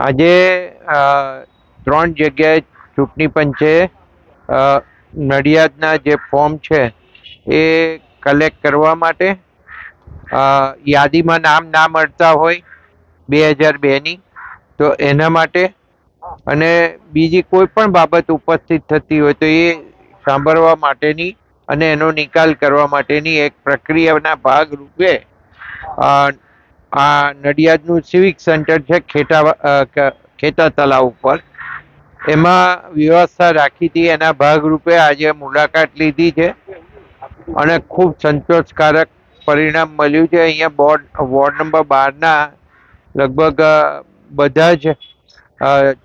આજે ત્રણ જગ્યાએ ચૂંટણી પંચે નડિયાદના જે ફોર્મ છે એ કલેક્ટ કરવા માટે યાદીમાં નામ ના મળતા હોય બે હજાર બેની, તો એના માટે અને બીજી કોઈ પણ બાબત ઉપસ્થિત થતી હોય તો એ સાંભળવા માટેની અને એનો નિકાલ કરવા માટેની એક પ્રક્રિયાના ભાગ રૂપે આ નડિયાદનું સિવિક સેન્ટર છે, ખેટા ખેતા તલાવ ઉપર. એમાં વ્યવસ્થા રાખી હતી, એના ભાગરૂપે આજે મુલાકાત લીધી છે. અને ખૂબ સંતોષકારક પરિણામ મળ્યું છે. અહીંયા બોર્ડ, વોર્ડ નંબર બારના લગભગ બધા જ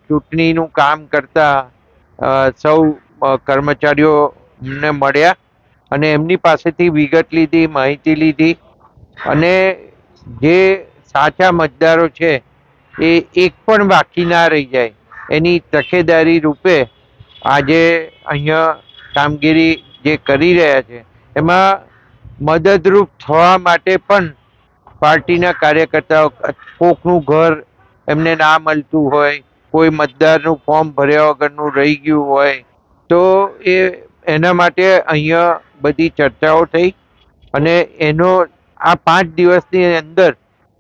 ચૂંટણીનું કામ કરતા સૌ કર્મચારીઓને મળ્યા. અને એમની પાસેથી વિગત લીધી, માહિતી લીધી. અને જે સાચા મતદારો છે, એ એક પણ બાકી ના રહી જાય. એની તકેદારી રૂપે આજે અહીંયા કામગીરી જે કરી રહ્યા છે, એમાં મદદરૂપ થવા માટે પણ પાર્ટીના કાર્યકર્તાઓ કોકનું ઘર એમને ના મળતું હોય, કોઈ મતદારનું ફોર્મ ભર્યા વગરનું રહી ગયું હોય, તો એ એના માટે અહીંયા બધી ચર્ચાઓ થઈ અને એનો આ પાંચ દિવસની અંદર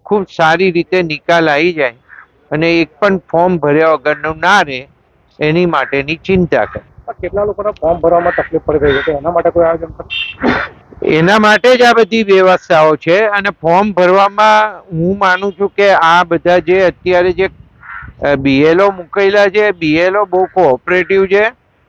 ખૂબ સારી રીતે નિકાલ આવી જાય અને એક પણ ફોર્મ ભર્યા વગરનું ના રહે એની માટેની ચિંતા કરે. કેટલા લોકોને ફોર્મ ભરવામાં તકલીફ પડી રહી છે? એના માટે કોઈ આયોજન એના માટે જ આ બધી વ્યવસ્થાઓ છે અને ફોર્મ ભરવામાં હું માનું છું કે આ બધા જે અત્યારે જે બીએલઓ મૂકેલા છે બીએલઓ બહુ કોઓપરેટિવ છે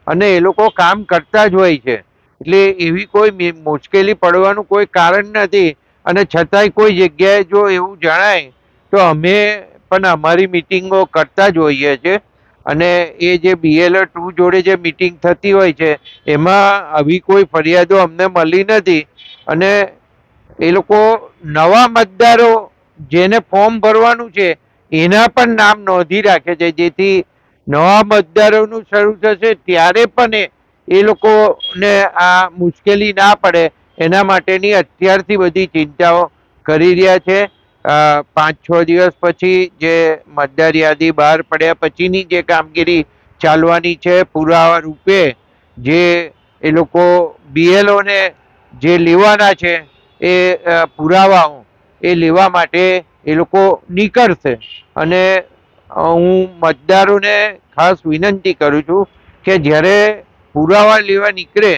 અને એ લોકો કામ કરતા જ હોય છે. એટલે એવી કોઈ મુશ્કેલી પડવાનું કોઈ કારણ નથી. અને છતાંય કોઈ જગ્યાએ જો એવું જણાય, તો અમે પણ અમારી મિટિંગો કરતા જ હોઈએ છીએ. અને એ જે બીએલઓ ટુ જોડે જે મિટિંગ થતી હોય છે, એમાં આવી કોઈ ફરિયાદો અમને મળી નથી. અને એ લોકો નવા મતદારો જેને ફોર્મ ભરવાનું છે, એના પણ નામ નોંધી રાખે છે. જેથી નવા મતદારોનું શરૂ થશે, ત્યારે પણ એ- એ લોકોને આ મુશ્કેલી ના પડે. એના માટેની અત્યારથી બધી ચિંતાઓ કરી રહ્યા છે. પાંચ છ દિવસ પછી જે મતદાર યાદી બહાર પડ્યા પછીની જે કામગીરી ચાલવાની છે પુરાવા રૂપે, જે એ લોકો બીએલઓને જે લેવાના છે એ પુરાવાઓ એ લેવા માટે એ લોકો નીકળશે. અને હું મતદારોને ખાસ વિનંતી કરું છું કે જ્યારે પુરાવા લેવા નીકળે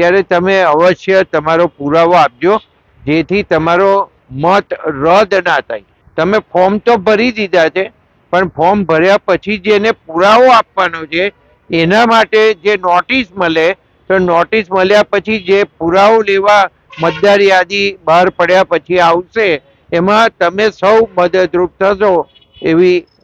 ત્યારે તમે અવશ્ય તમારો પુરાવો આપજો, જેથી તમારો મત રદ ના થાય. તમે ફોર્મ તો ભરી દીધા છે, પણ ફોર્મ ભર્યા પછી જેને પુરાવો આપવાનો છે, એના માટે જે નોટિસ મળે, તો નોટિસ મળ્યા પછી જે પુરાવો લેવા મતદાર યાદી બહાર પડ્યા પછી આવશે, એમાં તમે સૌ મદદરૂપ થશો એવી